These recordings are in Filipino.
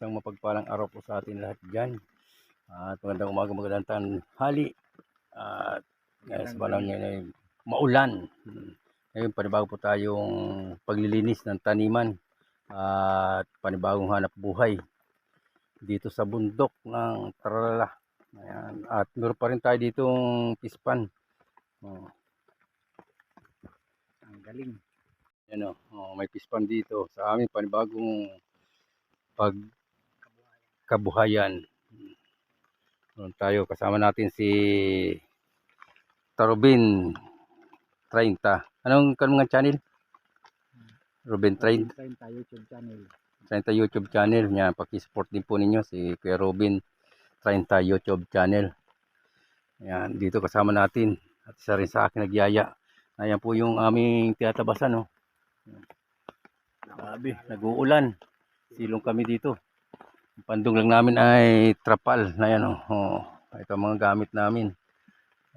Isang mapagpalang araw po sa atin lahat dyan. At magandang umaga, magandang tanghali. At ngayon sa panahon ngayon ay maulan. Ngayon panibago po tayong paglilinis ng taniman at panibagong hanap buhay dito sa bundok ng Tarala. Ayan. At meron pa rin tayo ditong pispan. Oh. Ang galing. Yan o, oh, may pispan dito sa amin panibagong pagkabuhayan. Meron tayo kasama natin si Tarubin 30. Anong kanong channel? Ruben 30 Time tayo YouTube channel. 30 YouTube channel niya. Paki-support din po ninyo si Kuya Robin 30 YouTube channel. Yan, dito kasama natin. At isa rin sa akin nagyaya. Ayan po yung aming tiyatabasan. Oh. Grabe, nag-uulan. Silong kami dito. Pandong lang namin ay trapal na yan. Oh. Oh. Ito ang mga gamit namin.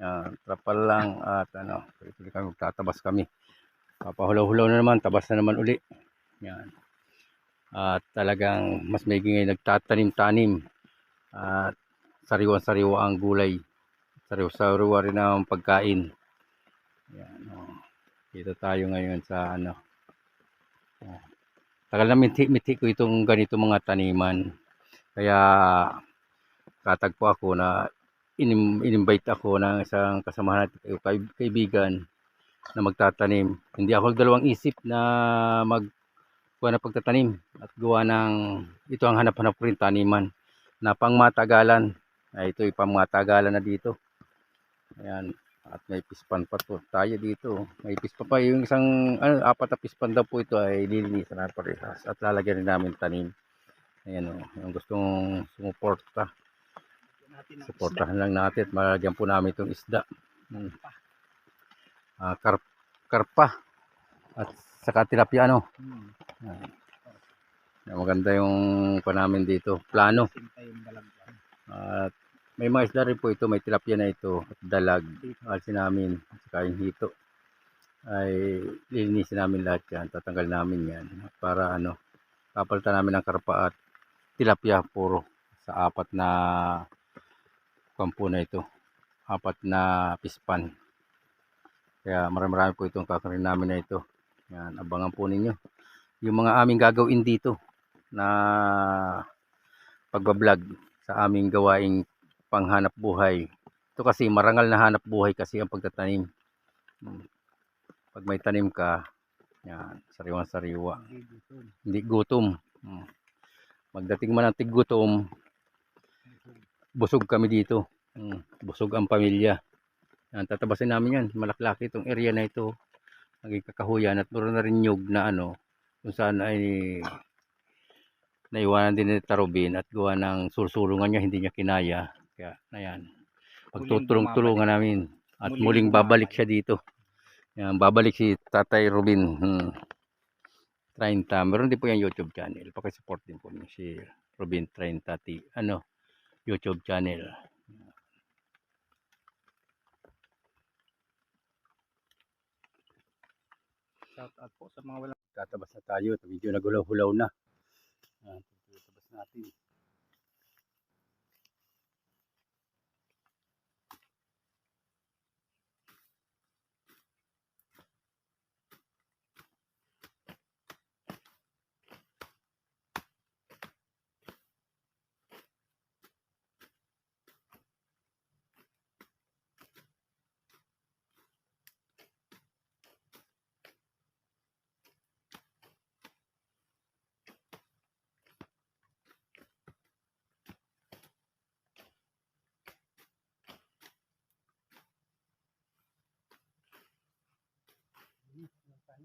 Yan, trapal lang at ano, pwede kami tatabas kami. Papahulaw-hulaw na naman, tabas na naman uli. Yan. At talagang mas may ngay nagtatanim-tanim. At sariwa-sariwa ang gulay. Sariwa-sariwa rin ang pagkain. Yan. Oh. Dito tayo ngayon sa ano. Oh. Tagal na mithi-mithi ko itong ganito mga taniman. Kaya katagpo ako na inim, invite ako ng isang kasamahan kaib- kaibigan na magtatanim. Hindi ako dalawang isip na mag ng pagtatanim at gawa ng ito ang hanap-hanap ko rin taniman na pangmatagalan. Ay, ito yung pangmatagalan na dito. Ayan. At may pispan pa to. Tayo dito. May pispan pa. Yung isang ano, apat na pispan daw po ito ay lilinisan na parehas. At lalagyan rin namin tanim. Ayan o. Yung gustong sumuporta. Suportahan lang natin at malagyan po namin itong isda. Hmm. Ah, kar karpa. At saka tilapia ano. Hmm. Ayan, maganda yung pa namin dito. Plano. At may mga isda rin po ito. May tilapia na ito. At dalag. Alisin namin. At saka yung hito. Ay lilinisin namin lahat yan. Tatanggal namin yan. Para ano. Papalitan namin ng karpa at tilapia puro. Sa apat na kampo na ito. Apat na pispan. Kaya marami-marami po itong kakarin namin na ito. Yan, abangan po ninyo. Yung mga aming gagawin dito na pagbablog sa aming gawaing panghanap buhay. Ito kasi marangal na hanap buhay kasi ang pagtatanim. Hmm. Pag may tanim ka, yan, sariwang sariwa. Hindi dito. Hindi gutom. Magdating man ang tiggutom, busog kami dito. Hmm. Busog ang pamilya. Yan, tatabasin namin yan. Malaklaki itong area na ito. Naging kakahuyan at meron na rin nyug na ano, kung saan ay naiwanan din ni Tarubin at gawa ng sursulungan niya, hindi niya kinaya. Kaya, na yan. Pagtutulong-tulungan namin. At muling babalik siya dito. Yan, babalik si Tatay Robin. Hmm. 30. Meron din po yung YouTube channel. Pakisupport din po niyo si Robin 30 T. Ano? YouTube channel. Shout out po sa mga walang Tatabas na tayo. Medyo nagulaw-hulaw na. Yan, tatabas natin.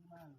uma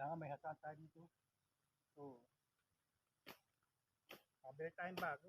Kailangan may hasaan tayo dito. So, pabili tayong bago.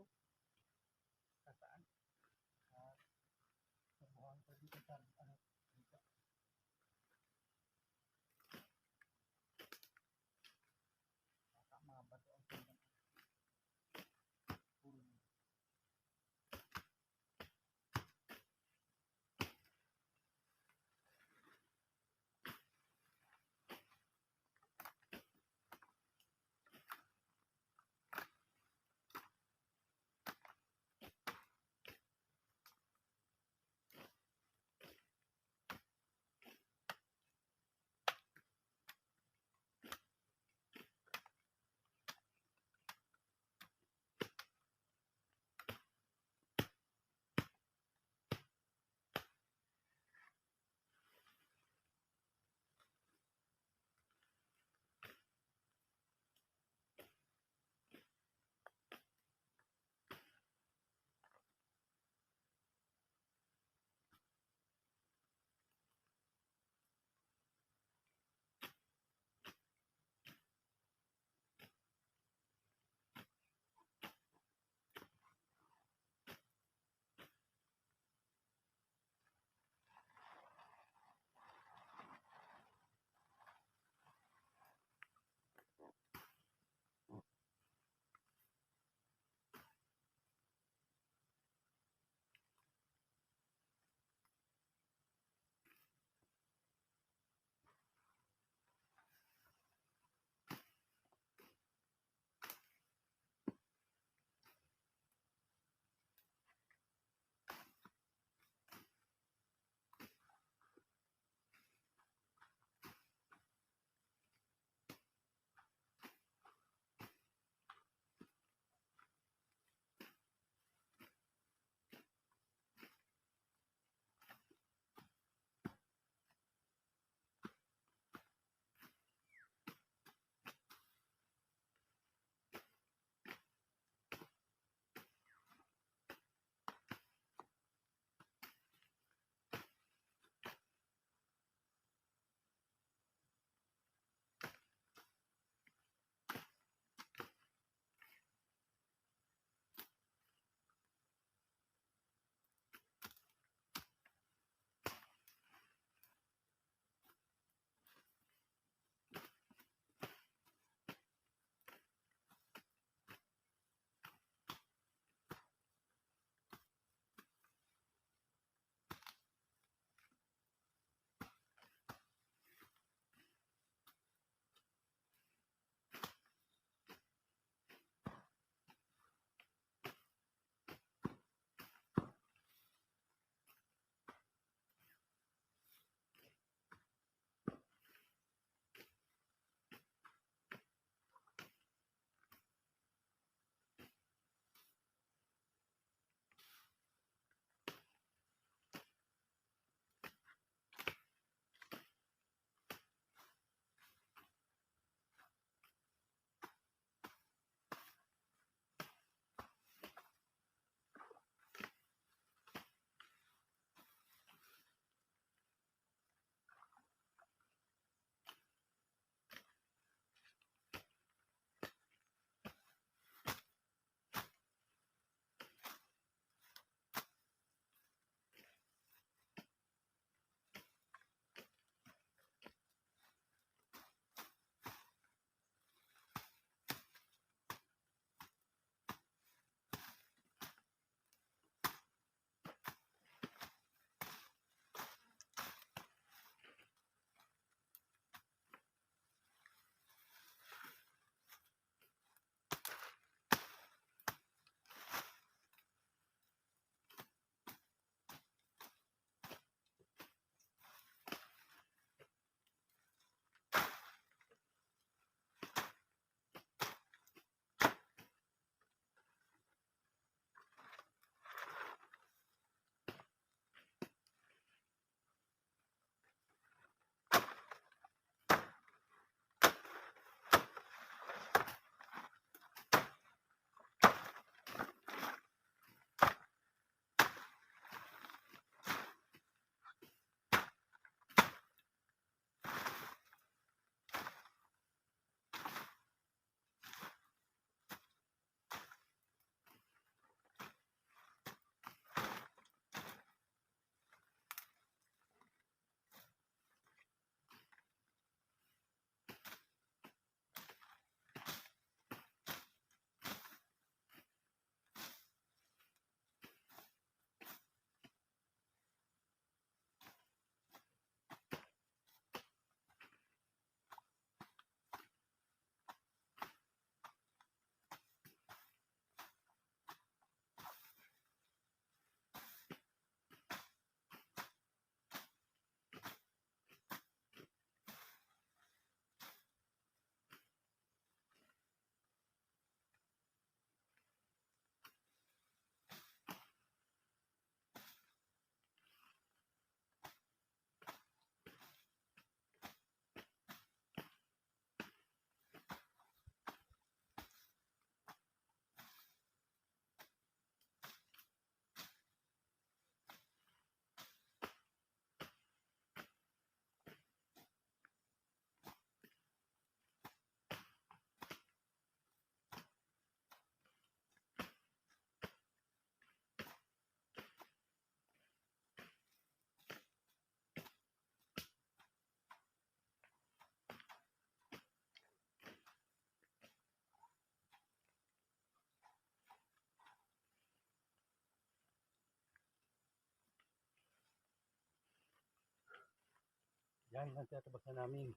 Yan, yan tatabasan namin.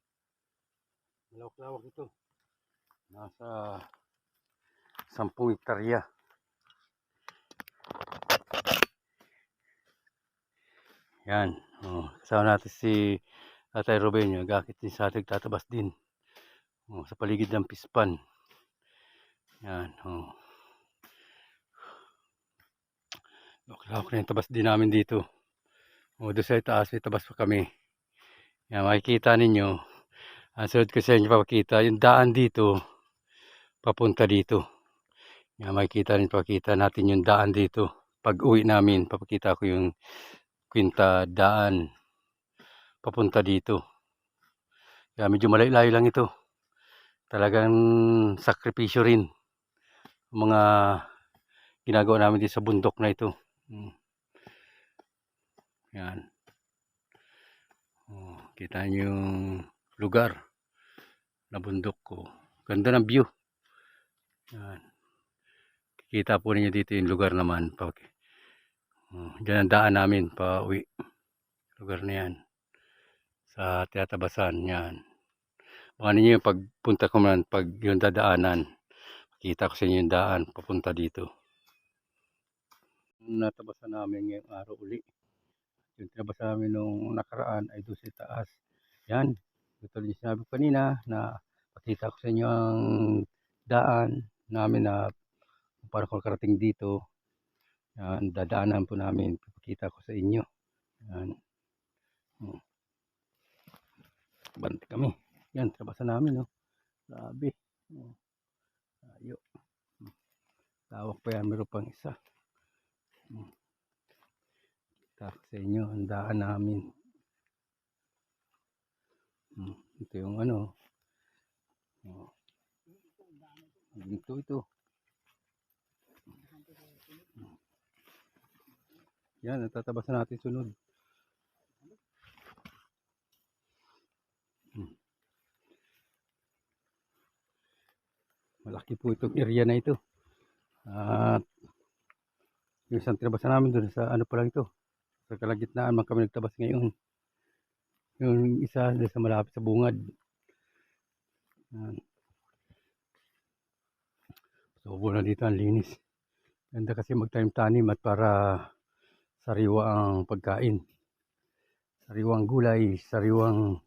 Malawak-lawak ito. Nasa 10 hektarya. Yan. Oh, kasama natin si Tatay Ruben. Yung gakit din sa ating tatabas din. Oh, sa paligid ng pispan. Yan. Oh. Lawak-lawak na yung tabas din namin dito. O, doon sa itaas, may pa kami. Yan, makikita ninyo. Ang sunod ko sa inyo papakita, yung daan dito, papunta dito. Yan, makikita rin, papakita natin yung daan dito. Pag uwi namin, papakita ko yung kwinta daan papunta dito. Yan, medyo malayo-layo lang ito. Talagang sakripisyo rin. Mga ginagawa namin dito sa bundok na ito. Hmm. Yan. Kita niyo yung lugar na bundok ko. Ganda ng view. Yan. Kikita po ninyo dito yung lugar naman. Pag, oh, dyan ang daan namin pa uwi. Lugar na yan. Sa Tiyatabasan. Yan. Baka ninyo yung pagpunta ko man, pag yung dadaanan. Kita ko sa inyo yung daan papunta dito. Natabasan namin ngayong araw uli yung tinabas namin nung nakaraan ay doon sa taas. Yan. Ito yung sinabi kanina na pakita ko sa inyo ang daan namin na paano ko karating dito. Yan. Dadaanan po namin. Pakita ko sa inyo. Yan. Hmm. Kami. Yan. Trabasan namin. No? Grabe. Oh. Ayo. Hmm. Tawag pa yan. Meron pang isa. Hmm. Kita ko sa inyo ang daan namin. Hmm, ito yung ano. Oh. Ito ito. Yan, natatabasan natin sunod. Hmm. Malaki po itong area na ito. At yung isang tinabasan namin doon sa ano pa lang ito sa kalagitnaan man kami nagtabas ngayon. Yung isa sa malapit sa bungad. Yan. Subo na dito ang linis. Ganda kasi magtanim tanim at para sariwa ang pagkain. Sariwang gulay sariwang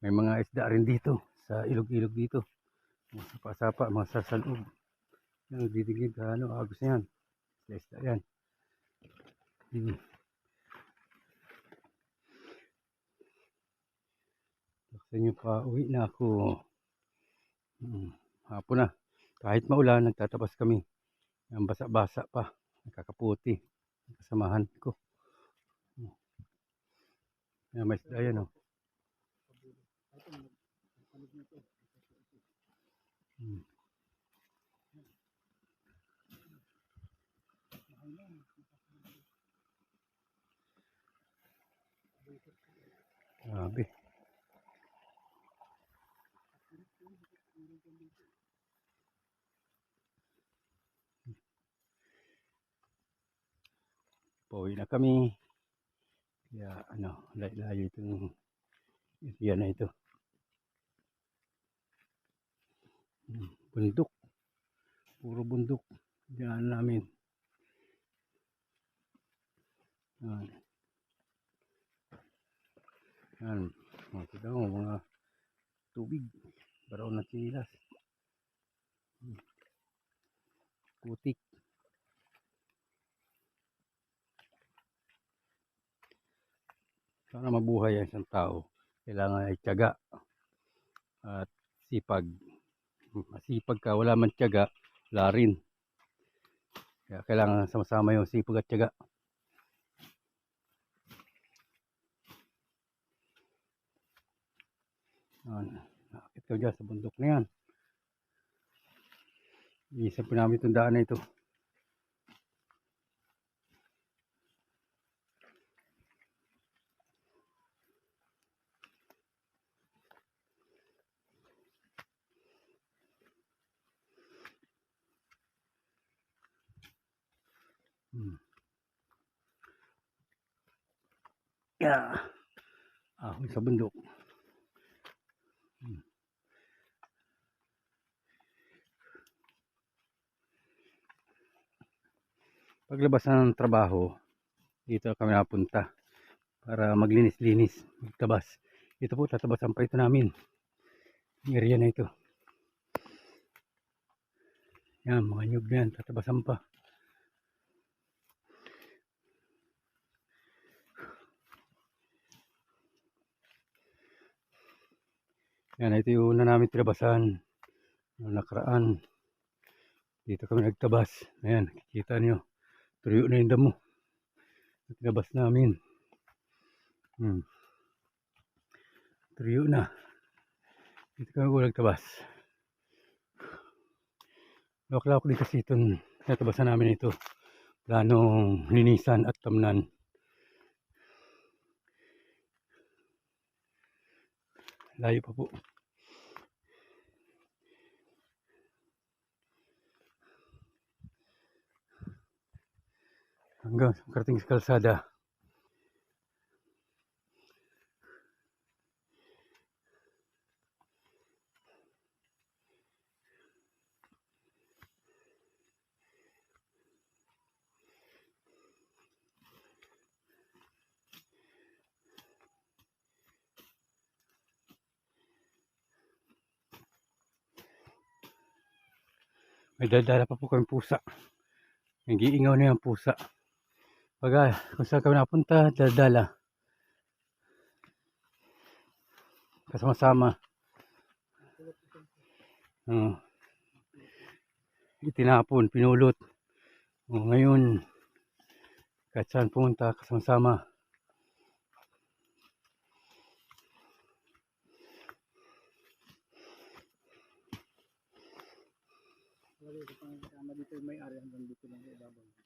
may mga isda rin dito sa ilog-ilog dito. Mga sapa-sapa mga sasaloob yan didigid ano agos na yan. Isda yan Hmm. Gusto nyo pa uwi na ako. Hmm. Hapon na. Kahit maulan, nagtatabas kami. Ang basa-basa pa. Nakakaputi. Kasamahan ko. Hmm. Yan, may isda yan, oh. Hmm. Grabe. Pauwi na kami. Kaya ano, layo-layo itong area na ito. Hmm, Bundok. Puro bundok. Diyan namin. Yan. Yan. Makita mo mga tubig. Baraw na sinilas. Putik. Sana mabuhay ang isang tao. Kailangan ay tiyaga. At sipag. Masipag ka, wala man tiyaga, wala rin. Kaya kailangan sama-sama yung sipag at tiyaga. Yan. Nakakit ka dyan sa bundok na yan. Iisip po namin itong daan na ito. Hmm. Yeah. Ahon sa bundok. Paglabas ng trabaho, dito kami napunta para maglinis-linis, magtabas. Ito po, tatabasan pa ito namin. Yung area na ito. Yan, mga nyug na yan, tatabasan pa. Yan, ito yung una namin tinabasan. Noong nakaraan. Dito kami nagtabas. Ayan, nakikita nyo. Tuyo na yung damo. Tinabas namin. Hmm. Tuyo na. Dito kami ko nagtabas. Laklak din kasi itong natabasan namin ito. Planong linisan at tamnan. Layo pa po. Hanggang sa karating sa kalsada. May daldala pa po kami pusa. Nag-iingaw na yung pusa. Pagka kung saan kami napunta, daldala. Kasama-sama. Uh, itinapon, pinulot. Uh, ngayon, kahit saan pumunta, kasama-sama. Kasama dito yung may-ari hanggang dito lang ibabaw.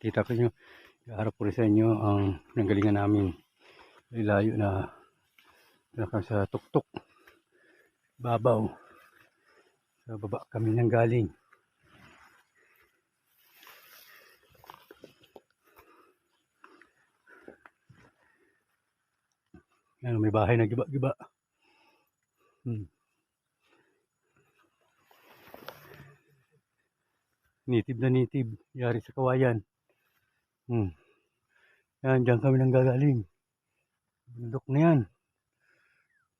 Kita ko nyo, iharap ko rin sa inyo ang nanggalingan namin. Ay layo na pinakang sa tuktok. Babaw. Sa baba kami nang galing. Yan, may bahay na giba-giba. Hmm. Native na native. Yari sa kawayan. Hmm. Yan, dyan kami nang gagaling. Bundok na yan.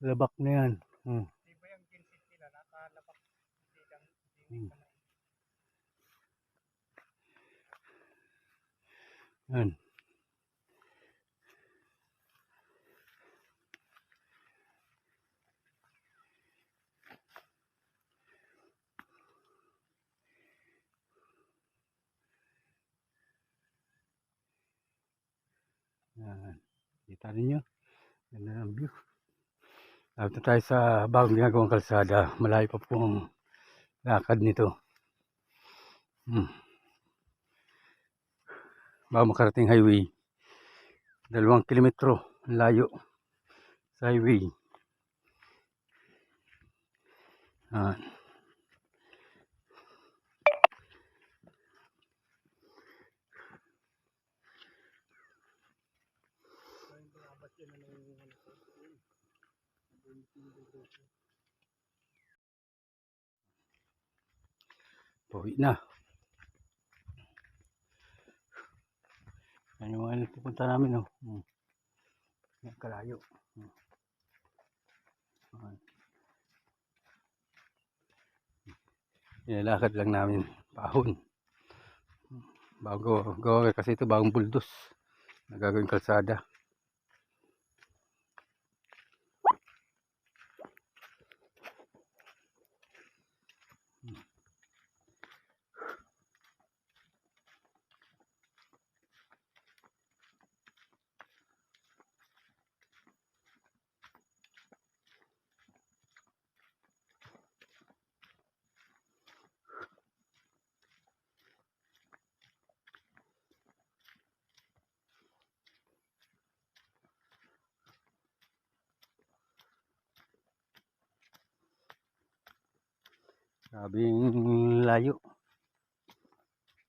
Labak na yan. Hmm. Di ba yung ginsit nila, nakalabak hindi lang, Hmm. hindi na Yan. Yan. Kita ninyo. Ganda ng view. Lapit na tayo sa bagong ginagawang kalsada. Malayo pa po ang lakad nito. Hmm. Bago makarating highway. Dalawang kilometro layo sa highway. Yan. Pauwi na. Yan yung mga pupunta namin, oh. Hmm. Yan, kalayo. Hmm. Yan. Nilalakad lang namin pahon. Bago, gawa kasi ito bagong buldos. Nagagawin kalsada.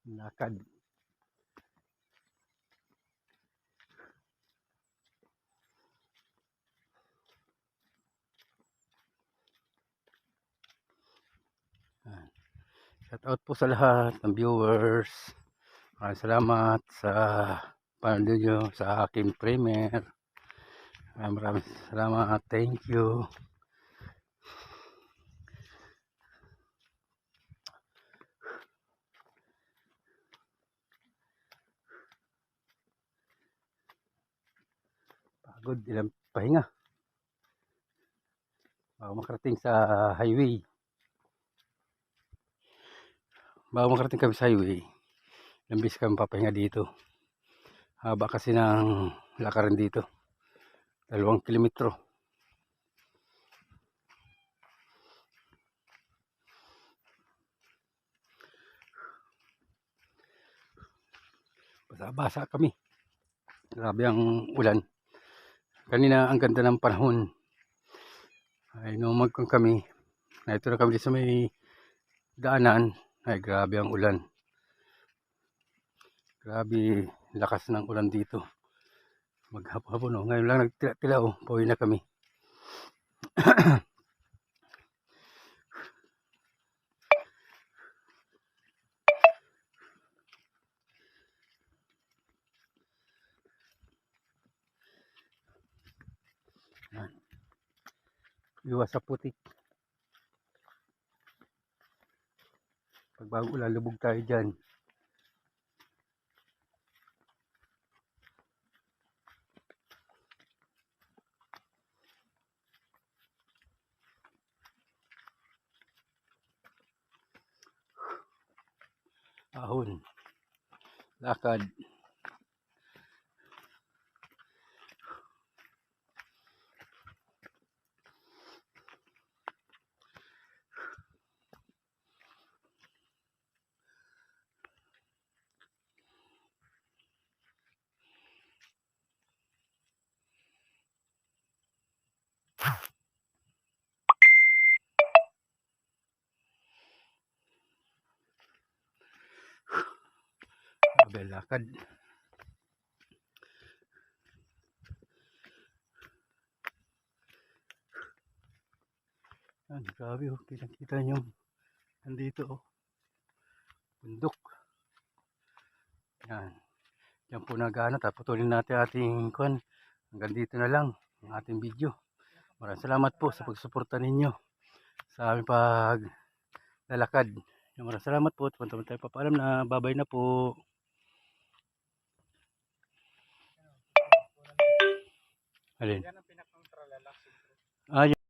Lakad. Shout out po sa lahat ng viewers. Maraming salamat sa panonood nyo sa aking. Maraming maraming salamat. Thank you. Pagod, ilang pahinga. Bago makarating sa highway. Bago makarating kami sa highway, ilang beses kami papahinga dito. Haba kasi ng lakaran dito. Dalawang kilometro. Basa-basa kami. Grabe ang ulan. Kanina ang ganda ng panahon. Ay numag kong kami. Na ito na kami sa may daanan. Ay grabe ang ulan. Grabe lakas ng ulan dito. Maghapon-hapon oh. Ngayon lang nagtila-tila oh. Pauwi na kami. Yan. Iwas sa putik. Pag bago ulan, lubog tayo dyan. Ahon. Lakad. Grabe lakad. Yan, grabe oh. Kitang-kita nyo. Nandito oh. Bundok. Yan. Yan po nagana. Tapos putulin natin ating kwan. Hanggang dito na lang ang ating video. Maraming salamat po sa pagsuporta ninyo sa aming pag lalakad. Maraming salamat po. Punta tayo papaalam na. Babay na po. Alin? Yan ang pinakang tralala. Ah,